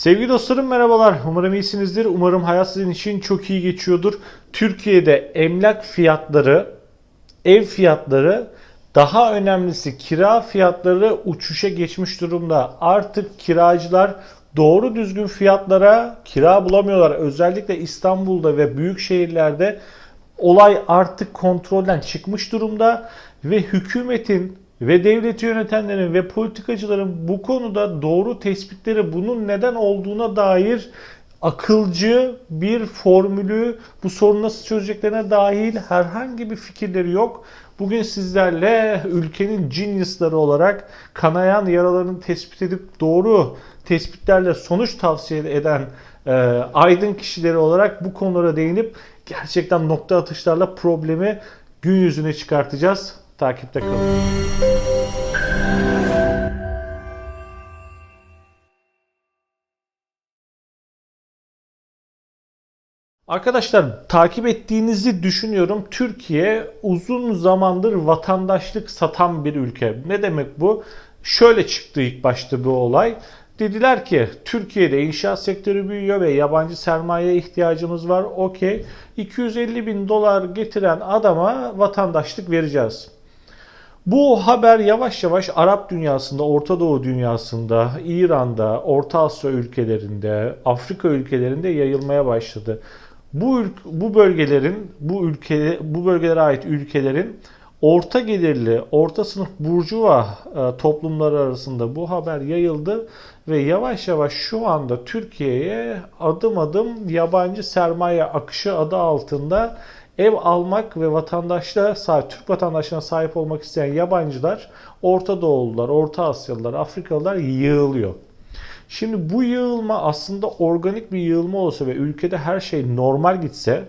Sevgili dostlarım merhabalar. Umarım iyisinizdir. Umarım hayat sizin için çok iyi geçiyordur. Türkiye'de emlak fiyatları, ev fiyatları, daha önemlisi kira fiyatları uçuşa geçmiş durumda. Artık kiracılar doğru düzgün fiyatlara kira bulamıyorlar. Özellikle İstanbul'da ve büyük şehirlerde olay artık kontrolden çıkmış durumda ve hükümetin ve devleti yönetenlerin ve politikacıların bu konuda doğru tespitleri bunun neden olduğuna dair akılcı bir formülü bu sorunu nasıl çözeceklerine dahil herhangi bir fikirleri yok. Bugün sizlerle ülkenin geniusları olarak kanayan yaralarını tespit edip doğru tespitlerle sonuç tavsiye eden e, aydın kişileri olarak bu konulara değinip gerçekten nokta atışlarla problemi gün yüzüne çıkartacağız. Takipte kalın. Arkadaşlar takip ettiğinizi düşünüyorum. Türkiye uzun zamandır vatandaşlık satan bir ülke. Ne demek bu? Şöyle çıktı ilk başta bu olay. Dediler ki Türkiye'de inşaat sektörü büyüyor ve yabancı sermayeye ihtiyacımız var. Okey 250 bin dolar getiren adama vatandaşlık vereceğiz. Bu haber yavaş yavaş Arap dünyasında, Orta Doğu dünyasında, İran'da, Orta Asya ülkelerinde, Afrika ülkelerinde yayılmaya başladı. Bu bu bölgelerin, bu ülke bu bölgelere ait ülkelerin orta gelirli, orta sınıf burjuva e, toplumları arasında bu haber yayıldı ve yavaş yavaş şu anda Türkiye'ye adım adım yabancı sermaye akışı adı altında ev almak ve vatandaşlığa sahip, Türk vatandaşlığına sahip olmak isteyen yabancılar, Orta Doğulular, Orta Asyalılar, Afrikalılar yığılıyor. Şimdi bu yığılma aslında organik bir yığılma olsa ve ülkede her şey normal gitse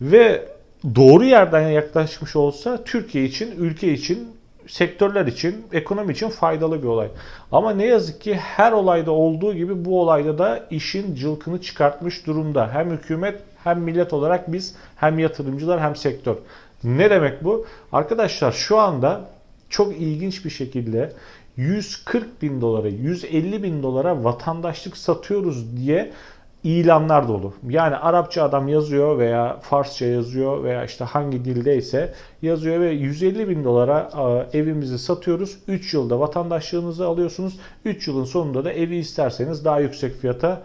ve doğru yerden yaklaşmış olsa Türkiye için, ülke için, sektörler için, ekonomi için faydalı bir olay. Ama ne yazık ki her olayda olduğu gibi bu olayda da işin cılkını çıkartmış durumda. Hem hükümet hem millet olarak biz hem yatırımcılar hem sektör. Ne demek bu? Arkadaşlar şu anda çok ilginç bir şekilde 140 bin dolara, 150 bin dolara vatandaşlık satıyoruz diye ilanlar dolu. Yani Arapça adam yazıyor veya Farsça yazıyor veya işte hangi dildeyse yazıyor ve 150 bin dolara evimizi satıyoruz. 3 yılda vatandaşlığınızı alıyorsunuz. 3 yılın sonunda da evi isterseniz daha yüksek fiyata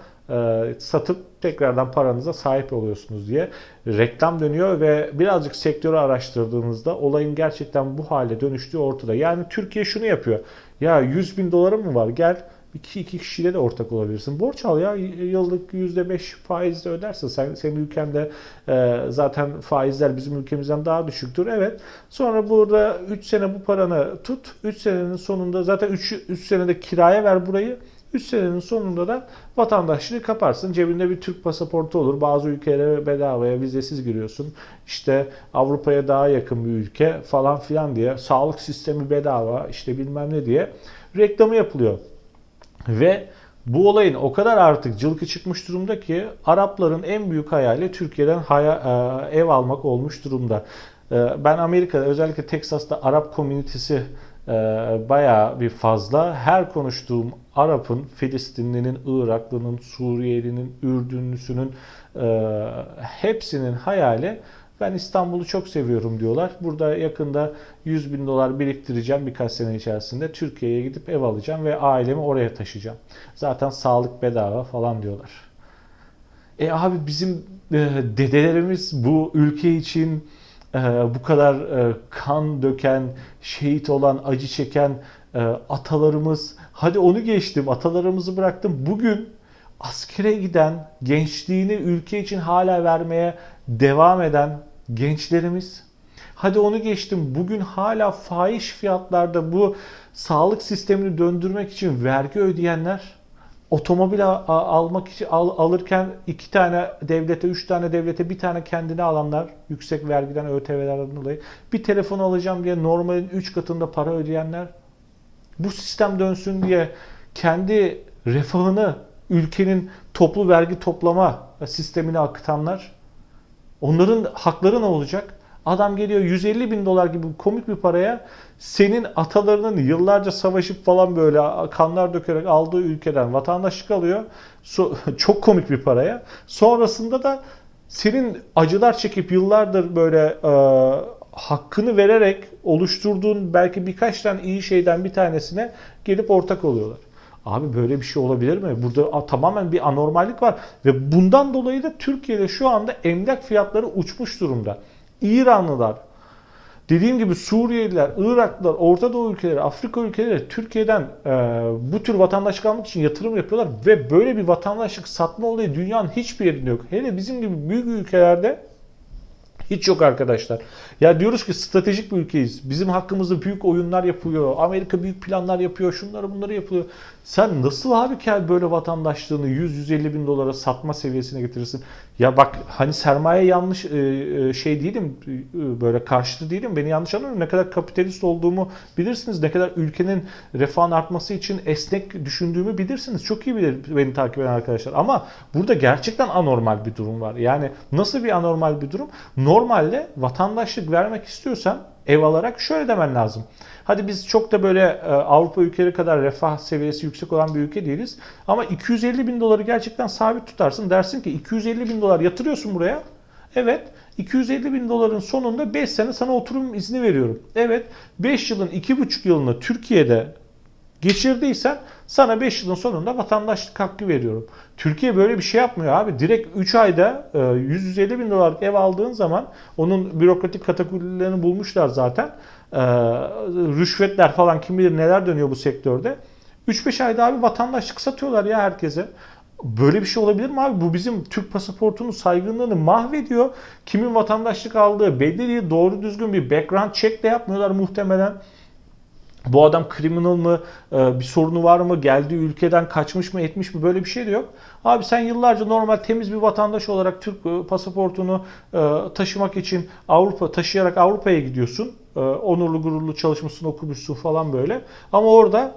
satıp tekrardan paranıza sahip oluyorsunuz diye reklam dönüyor ve birazcık sektörü araştırdığınızda olayın gerçekten bu hale dönüştüğü ortada. Yani Türkiye şunu yapıyor. Ya 100 bin dolarım mı var? Gel iki, iki kişiyle de ortak olabilirsin. Borç al ya yıllık %5 faizle ödersin. Sen, senin ülkende e, zaten faizler bizim ülkemizden daha düşüktür. Evet. Sonra burada 3 sene bu paranı tut. 3 senenin sonunda zaten 3, 3 senede kiraya ver burayı. 3 senenin sonunda da vatandaşlığı kaparsın. Cebinde bir Türk pasaportu olur. Bazı ülkelere bedavaya vizesiz giriyorsun. İşte Avrupa'ya daha yakın bir ülke falan filan diye. Sağlık sistemi bedava işte bilmem ne diye reklamı yapılıyor. Ve bu olayın o kadar artık cılkı çıkmış durumda ki Arapların en büyük hayali Türkiye'den haya, ev almak olmuş durumda. Ben Amerika'da özellikle Teksas'ta Arap komünitesi bayağı bir fazla. Her konuştuğum Arap'ın, Filistinlinin, Iraklının, Suriyelinin, Ürdünlüsünün hepsinin hayali ben İstanbul'u çok seviyorum diyorlar. Burada yakında 100 bin dolar biriktireceğim birkaç sene içerisinde. Türkiye'ye gidip ev alacağım ve ailemi oraya taşıyacağım. Zaten sağlık bedava falan diyorlar. E abi bizim e, dedelerimiz bu ülke için e, bu kadar e, kan döken, şehit olan, acı çeken e, atalarımız. Hadi onu geçtim, atalarımızı bıraktım. Bugün askere giden, gençliğini ülke için hala vermeye devam eden gençlerimiz. Hadi onu geçtim. Bugün hala fahiş fiyatlarda bu sağlık sistemini döndürmek için vergi ödeyenler otomobil almak için al, alırken iki tane devlete, üç tane devlete bir tane kendine alanlar yüksek vergiden ÖTV'lerden dolayı bir telefon alacağım diye normalin üç katında para ödeyenler bu sistem dönsün diye kendi refahını ülkenin toplu vergi toplama sistemine akıtanlar onların hakları ne olacak? Adam geliyor 150 bin dolar gibi komik bir paraya senin atalarının yıllarca savaşıp falan böyle kanlar dökerek aldığı ülkeden vatandaşlık alıyor. So- çok komik bir paraya. Sonrasında da senin acılar çekip yıllardır böyle e, hakkını vererek oluşturduğun belki birkaç tane iyi şeyden bir tanesine gelip ortak oluyorlar. Abi böyle bir şey olabilir mi? Burada tamamen bir anormallik var ve bundan dolayı da Türkiye'de şu anda emlak fiyatları uçmuş durumda. İranlılar, dediğim gibi Suriyeliler, Iraklılar, Orta Doğu ülkeleri, Afrika ülkeleri Türkiye'den e, bu tür vatandaşlık almak için yatırım yapıyorlar ve böyle bir vatandaşlık satma olayı dünyanın hiçbir yerinde yok. Hele bizim gibi büyük ülkelerde hiç yok arkadaşlar. Ya diyoruz ki stratejik bir ülkeyiz. Bizim hakkımızda büyük oyunlar yapıyor. Amerika büyük planlar yapıyor. Şunları bunları yapıyor. Sen nasıl abi gel böyle vatandaşlığını 100-150 bin dolara satma seviyesine getirirsin? Ya bak hani sermaye yanlış e, e, şey değilim. e, Böyle karşıtı değilim. Beni yanlış anlamayın. Ne kadar kapitalist olduğumu bilirsiniz. Ne kadar ülkenin refahın artması için esnek düşündüğümü bilirsiniz. Çok iyi bilir beni takip eden arkadaşlar. Ama burada gerçekten anormal bir durum var. Yani nasıl bir anormal bir durum? Normalde vatandaşlık vermek istiyorsan ev alarak şöyle demen lazım. Hadi biz çok da böyle e, Avrupa ülkeleri kadar refah seviyesi yüksek olan bir ülke değiliz. Ama 250 bin doları gerçekten sabit tutarsın. Dersin ki 250 bin dolar yatırıyorsun buraya. Evet 250 bin doların sonunda 5 sene sana oturum izni veriyorum. Evet 5 yılın 2,5 yılını Türkiye'de geçirdiysen sana 5 yılın sonunda vatandaşlık hakkı veriyorum. Türkiye böyle bir şey yapmıyor abi. Direkt 3 ayda e, 150 bin dolarlık ev aldığın zaman onun bürokratik katakullilerini bulmuşlar zaten. E, rüşvetler falan kim bilir neler dönüyor bu sektörde. 3-5 ayda abi vatandaşlık satıyorlar ya herkese. Böyle bir şey olabilir mi abi? Bu bizim Türk pasaportunun saygınlığını mahvediyor. Kimin vatandaşlık aldığı belli değil. Doğru düzgün bir background check de yapmıyorlar muhtemelen. Bu adam criminal mı, e, bir sorunu var mı, geldiği ülkeden kaçmış mı, etmiş mi böyle bir şey de yok. Abi sen yıllarca normal temiz bir vatandaş olarak Türk e, pasaportunu e, taşımak için Avrupa taşıyarak Avrupa'ya gidiyorsun. Onurlu gururlu çalışmışsın, okumuşsun falan böyle. Ama orada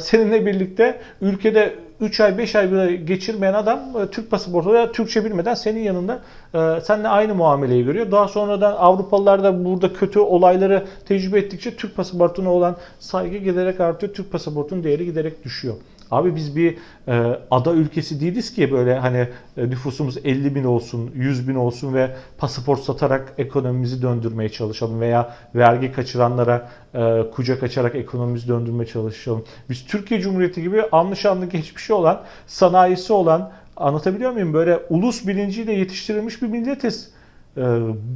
seninle birlikte ülkede 3 ay 5 ay bile geçirmeyen adam e, Türk pasaportu veya Türkçe bilmeden senin yanında e, seninle aynı muameleyi görüyor. Daha sonradan Avrupalılar da burada kötü olayları tecrübe ettikçe Türk pasaportuna olan saygı giderek artıyor. Türk pasaportunun değeri giderek düşüyor. Abi biz bir e, ada ülkesi değiliz ki böyle hani e, nüfusumuz 50 bin olsun, 100 bin olsun ve pasaport satarak ekonomimizi döndürmeye çalışalım veya vergi kaçıranlara e, kucak açarak ekonomimizi döndürmeye çalışalım. Biz Türkiye Cumhuriyeti gibi anlı şanlı geçmişi olan, sanayisi olan, anlatabiliyor muyum? Böyle ulus bilinciyle yetiştirilmiş bir milletiz. Ee,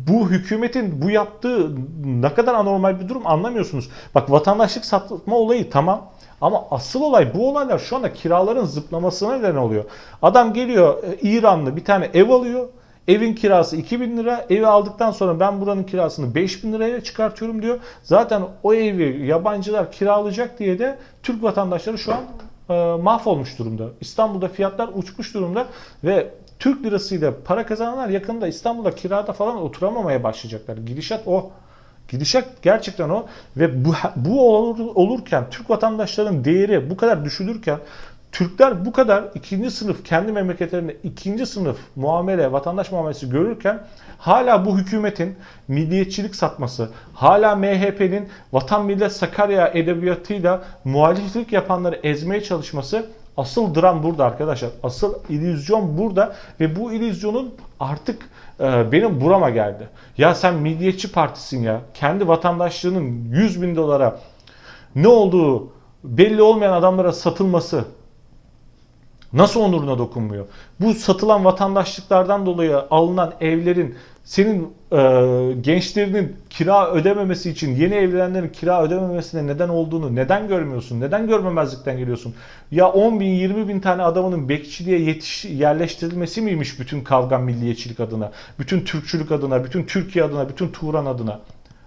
bu hükümetin bu yaptığı ne kadar anormal bir durum anlamıyorsunuz. Bak vatandaşlık satma olayı tamam. Ama asıl olay bu olaylar şu anda kiraların zıplamasına neden oluyor. Adam geliyor e, İranlı bir tane ev alıyor. Evin kirası 2000 lira. Evi aldıktan sonra ben buranın kirasını 5000 liraya çıkartıyorum diyor. Zaten o evi yabancılar kiralayacak diye de Türk vatandaşları şu an e, mahvolmuş durumda. İstanbul'da fiyatlar uçmuş durumda ve Türk lirasıyla para kazananlar yakında İstanbul'da kirada falan oturamamaya başlayacaklar. Gidişat o. Gidişat gerçekten o. Ve bu bu olur, olurken Türk vatandaşlarının değeri bu kadar düşülürken Türkler bu kadar ikinci sınıf kendi memleketlerinde ikinci sınıf muamele, vatandaş muamelesi görürken hala bu hükümetin milliyetçilik satması, hala MHP'nin vatan millet Sakarya edebiyatıyla muhaliflik yapanları ezmeye çalışması asıl dram burada arkadaşlar. Asıl illüzyon burada ve bu illüzyonun artık e, benim burama geldi. Ya sen milliyetçi partisin ya. Kendi vatandaşlığının 100 bin dolara ne olduğu belli olmayan adamlara satılması Nasıl onuruna dokunmuyor? Bu satılan vatandaşlıklardan dolayı alınan evlerin senin e, gençlerinin kira ödememesi için yeni evlenenlerin kira ödememesine neden olduğunu neden görmüyorsun? Neden görmemezlikten geliyorsun? Ya 10 bin 20 bin tane adamının bekçiliğe yetiş, yerleştirilmesi miymiş bütün kavga milliyetçilik adına? Bütün Türkçülük adına, bütün Türkiye adına, bütün Turan adına?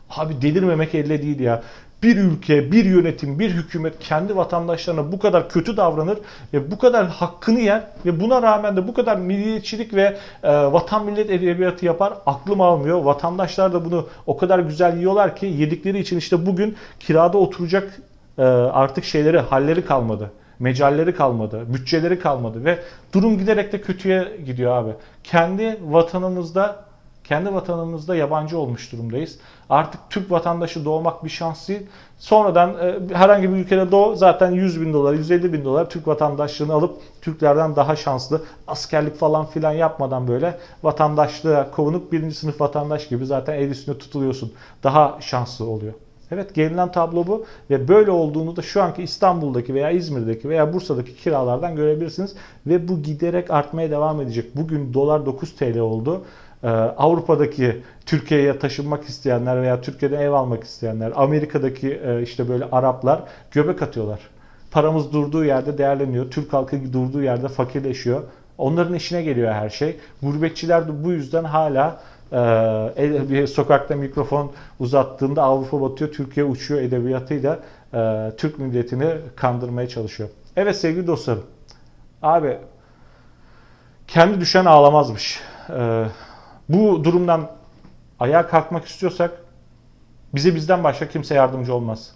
Abi delirmemek elde değil ya bir ülke, bir yönetim, bir hükümet kendi vatandaşlarına bu kadar kötü davranır ve bu kadar hakkını yer ve buna rağmen de bu kadar milliyetçilik ve e, vatan millet edebiyatı yapar aklım almıyor. Vatandaşlar da bunu o kadar güzel yiyorlar ki yedikleri için işte bugün kirada oturacak e, artık şeyleri, halleri kalmadı. Mecalleri kalmadı, bütçeleri kalmadı ve durum giderek de kötüye gidiyor abi. Kendi vatanımızda kendi vatanımızda yabancı olmuş durumdayız. Artık Türk vatandaşı doğmak bir şans değil. Sonradan e, herhangi bir ülkede doğ zaten 100 bin dolar, 150 bin dolar Türk vatandaşlığını alıp Türklerden daha şanslı askerlik falan filan yapmadan böyle vatandaşlığa kovunup birinci sınıf vatandaş gibi zaten el üstünde tutuluyorsun. Daha şanslı oluyor. Evet gelinen tablo bu ve böyle olduğunu da şu anki İstanbul'daki veya İzmir'deki veya Bursa'daki kiralardan görebilirsiniz ve bu giderek artmaya devam edecek. Bugün dolar 9 TL oldu. Ee, Avrupa'daki Türkiye'ye taşınmak isteyenler veya Türkiye'de ev almak isteyenler, Amerika'daki e, işte böyle Araplar göbek atıyorlar. Paramız durduğu yerde değerleniyor. Türk halkı durduğu yerde fakirleşiyor. Onların işine geliyor her şey. Gurbetçiler de bu yüzden hala e, bir sokakta mikrofon uzattığında Avrupa batıyor, Türkiye uçuyor edebiyatıyla e, Türk milletini kandırmaya çalışıyor. Evet sevgili dostlarım. Abi kendi düşen ağlamazmış. E, bu durumdan ayağa kalkmak istiyorsak bize bizden başka kimse yardımcı olmaz.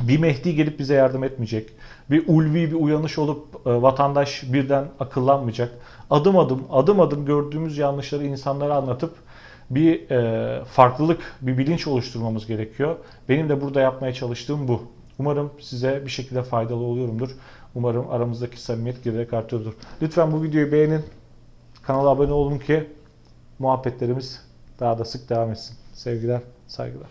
Bir Mehdi gelip bize yardım etmeyecek. Bir ulvi bir uyanış olup e, vatandaş birden akıllanmayacak. Adım adım, adım adım gördüğümüz yanlışları insanlara anlatıp bir e, farklılık, bir bilinç oluşturmamız gerekiyor. Benim de burada yapmaya çalıştığım bu. Umarım size bir şekilde faydalı oluyorumdur. Umarım aramızdaki samimiyet giderek artıyordur. Lütfen bu videoyu beğenin. Kanala abone olun ki muhabbetlerimiz daha da sık devam etsin. Sevgiler, saygılar.